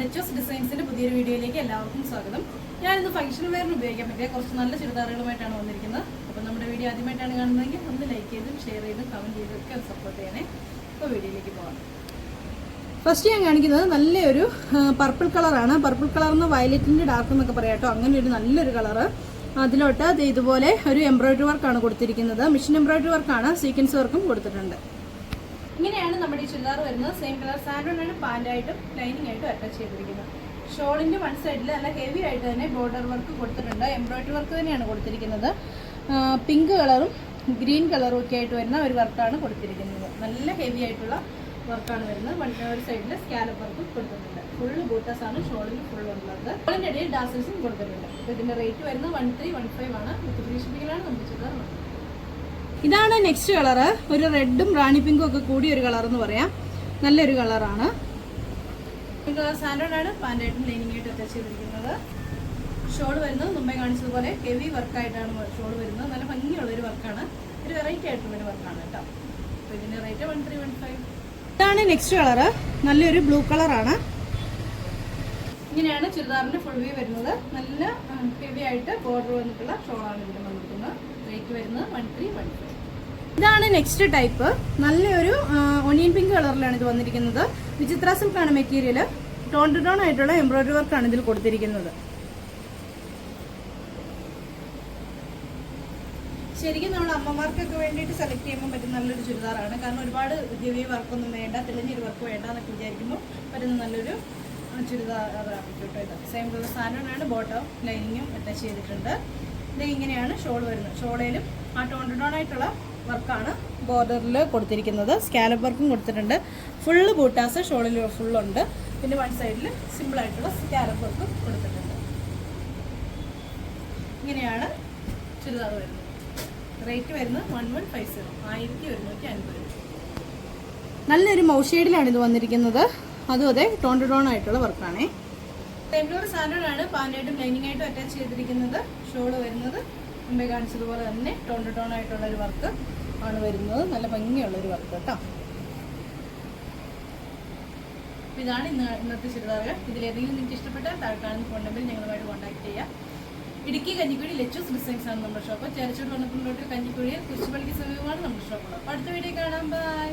ലെച്ചോസ് ഡിസൈൻസിന്റെ പുതിയൊരു വീഡിയോയിലേക്ക് എല്ലാവർക്കും സ്വാഗതം. ഞാനിന്ന് ഫംഗ്ഷൻ വെയറിന് ഉപയോഗിക്കാൻ പറ്റിയ കുറച്ച് നല്ല ചുരിദാറുകളുമായിട്ടാണ് വന്നിരിക്കുന്നത്. അപ്പോൾ നമ്മുടെ വീഡിയോ ആദ്യമായിട്ടാണ് കാണുന്നതെങ്കിൽ ഒന്ന് ലൈക്ക് ചെയ്തും ഷെയർ ചെയ്തും കമന്റ് ചെയ്തും ഒക്കെ സപ്പോർട്ട് ചെയ്യണേ. അപ്പോൾ വീഡിയോയിലേക്ക് പോകാം ഫസ്റ്റ് ഞാൻ കാണിക്കുന്നത് നല്ലൊരു പർപ്പിൾ കളറാണ് പർപ്പിൾ കളർ എന്ന് വയലറ്റിന്റെ ഡാർക്ക് എന്നൊക്കെ പറയാം കേട്ടോ. അങ്ങനെ ഒരു നല്ലൊരു കളറ് അതിലോട്ട് ഇതുപോലെ ഒരു എംബ്രോയിഡറി വർക്കാണ് കൊടുത്തിരിക്കുന്നത്. മിഷൻ എംബ്രോയിഡറി വർക്കാണ് സീക്വൻസ് വർക്കും കൊടുത്തിട്ടുണ്ട്. ഇങ്ങനെയാണ് നമ്മുടെ ഈ ചുരിദാർ വരുന്നത്. സെയിം കളർ സാൻഡോണാണ് പാന്റായിട്ടും ലൈനിങ് ആയിട്ടും അറ്റാച്ച് ചെയ്തിരിക്കുന്നത്. ഷോളിന്റെ വൺ സൈഡിൽ നല്ല ഹെവി ആയിട്ട് തന്നെ ബോർഡർ വർക്ക് കൊടുത്തിട്ടുണ്ട്. എംബ്രോയിഡറി വർക്ക് തന്നെയാണ് കൊടുത്തിരിക്കുന്നത്. പിങ്ക് കളറും ഗ്രീൻ കളറും ഒക്കെ ആയിട്ട് വരുന്ന ഒരു വർക്കാണ് കൊടുത്തിരിക്കുന്നത്. നല്ല ഹെവി ആയിട്ടുള്ള വർക്കാണ് വരുന്നത്. വൺ ഒരു സൈഡിൽ സ്കാലപ്പ് വർക്ക് കൊടുത്തിട്ടുണ്ട്. ഫുള്ള് ബൂട്ടസ് ആണ് ഷോളിൽ ഫുൾ ഉള്ളത്. ഷോളിന്റെ ഇടയിൽ ഡാസൽസും കൊടുത്തിട്ടുണ്ട്. ഇതിന്റെ റേറ്റ് വരുന്നത് വൺ ത്രീ വൺ ഫൈവ് ആണ്. വിത്ത് ഫ്രീ നമുക്ക് വന്നത് ഇതാണ് നെക്സ്റ്റ് കളറ് ഒരു റെഡും റാണി പിങ്കും ഒക്കെ കൂടിയ ഒരു കളർ എന്ന് പറയാം. നല്ലൊരു കളറാണ് സാൻഡോൺ ആണ് പാന്റായിട്ടും ലൈനിങ് ആയിട്ടും അറ്റാച്ച് ചെയ്തിരിക്കുന്നത്. ഷോൾ വരുന്നത് മുമ്പേ കാണിച്ചതുപോലെ ഹെവി വർക്കായിട്ടാണ് ഷോൾ വരുന്നത്. നല്ല ഭംഗിയുള്ള ഒരു വർക്കാണ് ഒരു വെറൈറ്റി ആയിട്ടുള്ള ഒരു വർക്കാണ് കേട്ടോ. അപ്പോൾ ഇതിന്റെ rate one three one five ഇതാണ് നെക്സ്റ്റ് കളറ് നല്ലൊരു ബ്ലൂ കളറാണ് ഇങ്ങനെയാണ് ചുരിദാറിന്റെ ഫുൾ വ്യൂ വരുന്നത്. നല്ല ഹെവി ആയിട്ട് ബോർഡർ വന്നിട്ടുള്ള ഷോളാണ് ഇതിന് വന്നിരിക്കുന്നത്. റേറ്റ് വരുന്നത് വൺ ത്രീ വൺ ഫൈവ് ഇതാണ് നെക്സ്റ്റ് ടൈപ്പ് നല്ലൊരു ഒണിയൻ പിങ്ക് കളറിലാണ് ഇത് വന്നിരിക്കുന്നത്. വിചിത്ര സിൽക്കാണ് മെറ്റീരിയൽ ടോൺ ടു ടോൺ ആയിട്ടുള്ള എംബ്രോയിഡറി വർക്കാണ് ഇതിൽ കൊടുത്തിരിക്കുന്നത്. ശരിക്കും നമ്മൾ അമ്മമാർക്കൊക്കെ വേണ്ടിയിട്ട് സെലക്ട് ചെയ്യുമ്പോൾ പറ്റുന്ന നല്ലൊരു ചുരിദാറാണ്. കാരണം ഒരുപാട് ഹെവി വർക്കൊന്നും വേണ്ട തെളിഞ്ഞൊരു വർക്ക് വേണ്ട എന്നൊക്കെ വിചാരിക്കുമ്പോൾ പറ്റുന്ന നല്ലൊരു ആ, ചുരിദാറാണ് കേട്ടോ ഇത്. സെയിം സാധനമാണ് ബോട്ടം ലൈനിങ്ങും അറ്റാച്ച് ചെയ്തിട്ടുണ്ട്. ഇത് ഇങ്ങനെയാണ് ഷോൾ വരുന്നത്. ഷോളയിലും ആ ടോൺ ടോൺ ആയിട്ടുള്ള വർക്കാണ് ബോർഡറിൽ കൊടുത്തിരിക്കുന്നത്. സ്കാലപ്പ് വർക്കും കൊടുത്തിട്ടുണ്ട്. ഫുള്ള് ബൂട്ടാസ് ഷോളിൽ ഫുള്ളുണ്ട് പിന്നെ വൺ സൈഡിൽ സിമ്പിളായിട്ടുള്ള സ്കാലപ്പ് വർക്കും കൊടുത്തിട്ടുണ്ട്. ഇങ്ങനെയാണ് ചുരിദാർ വരുന്നത്. റേറ്റ് വരുന്നത് വൺ വൺ ഫൈവ് സീറോ ആയിരത്തി ഒരുന്നൂറ്റി അൻപത് നല്ലൊരു മൗഷേഡിലാണ് ഇത് വന്നിരിക്കുന്നത്. അതും അതെ ടോൺ ടു ടോൺ ആയിട്ടുള്ള വർക്കാണേ. ടെംപ്ലോർ സാൻഡേർഡ് ആണ് പാന്റായിട്ടും ലൈനിങ് ആയിട്ടും അറ്റാച്ച് ചെയ്തിരിക്കുന്നത്. ഷോൾ വരുന്നത് മുമ്പേ കാണിച്ചതുപോലെ തന്നെ ടോൺ ടു ടോൺ ആയിട്ടുള്ള ഒരു വർക്ക് ആണ് വരുന്നത്. നല്ല ഭംഗിയുള്ള ഒരു വർക്ക് കേട്ടോ. ഇതാണ് ഇന്ന് ഇന്നത്തെ ചുരിദാറുകൾ. ഇതിലേതെങ്കിലും നിങ്ങൾക്ക് ഇഷ്ടപ്പെട്ടാൽ താഴെ കാണുന്ന ഫോൺ നമ്പറിൽ ഞങ്ങളുമായിട്ട് കോൺടാക്ട് ചെയ്യാം. ഇടുക്കി കഞ്ഞിക്കുഴി ലെച്ചൂസ് ഡിസൈൻസ് ആണ് നമ്മുടെ ഷോപ്പ് ചേരച്ചോട് വന്നപ്പോൾ കഞ്ഞിക്കുഴിയിൽ കുരിശുപള്ളിക്ക് സമീപമാണ് നമ്മുടെ ഷോപ്പ് അപ്പോൾ അടുത്ത വീഡിയോ കാണാം. ബൈ